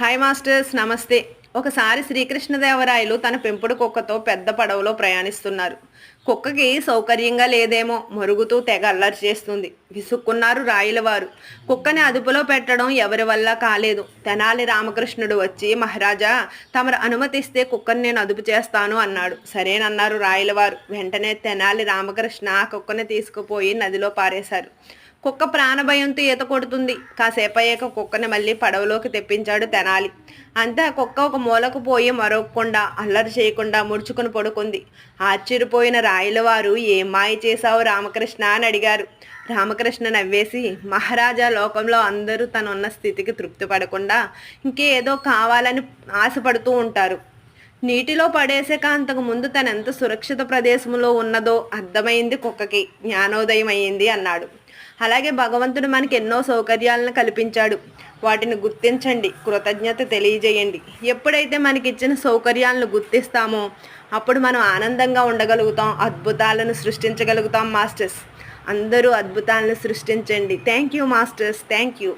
Hi masters నమస్తే ఒకసారి శ్రీకృష్ణదేవరాయలు తన పెంపుడు కుక్కతో పెద్ద పడవలో ప్రయాణిస్తున్నారు. కుక్కకి సౌకర్యంగా లేదేమో మరుగుతూ తెగ అల్లరి చేస్తుంది. విసుక్కున్నారు రాయలవారు. కుక్కని అదుపులో పెట్టడం ఎవరి వల్ల కాలేదు. తెనాలి రామకృష్ణుడు వచ్చి మహారాజా తమరు అనుమతిస్తే కుక్కని నేను అదుపు చేస్తాను అన్నాడు. సరేనన్నారు రాయలవారు. వెంటనే తెనాలి రామకృష్ణ ఆ కుక్కని తీసుకుపోయి నదిలో పారేశారు. కుక్క ప్రాణభయంతో ఈత కొడుతుంది. కాసేపు అయ్యాక కుక్కని మళ్ళీ పడవలోకి తెప్పించాడు తెనాలి. అంతే ఆ కుక్క ఒక మూలకు పోయి మరొకకుండా అల్లరి చేయకుండా ముడుచుకుని పడుకుంది. ఆశ్చర్యపోయిన రాయలవారు ఏం మాయ చేశావు రామకృష్ణ? అని అడిగారు. రామకృష్ణ నవ్వేసి మహారాజా లోకంలో అందరూ తనున్న స్థితికి తృప్తి పడకుండా ఇంకేదో కావాలని ఆశపడుతూ ఉంటారు. నీటిలో పడేసాక అంతకు ముందు తన ఎంత సురక్షిత ప్రదేశంలో ఉన్నదో అర్థమైంది కుక్కకి. జ్ఞానోదయం అయ్యింది అన్నాడు. అలాగే భగవంతుడు మనకి ఎన్నో సౌకర్యాలను కల్పించాడు. వాటిని గుర్తించండి కృతజ్ఞత తెలియజేయండి. ఎప్పుడైతే మనకి ఇచ్చిన సౌకర్యాలను గుర్తిస్తామో అప్పుడు మనం ఆనందంగా ఉండగలుగుతాం అద్భుతాలను సృష్టించగలుగుతాం మాస్టర్స్. అందరూ అద్భుతాలను సృష్టించండి. Thank you masters thank you.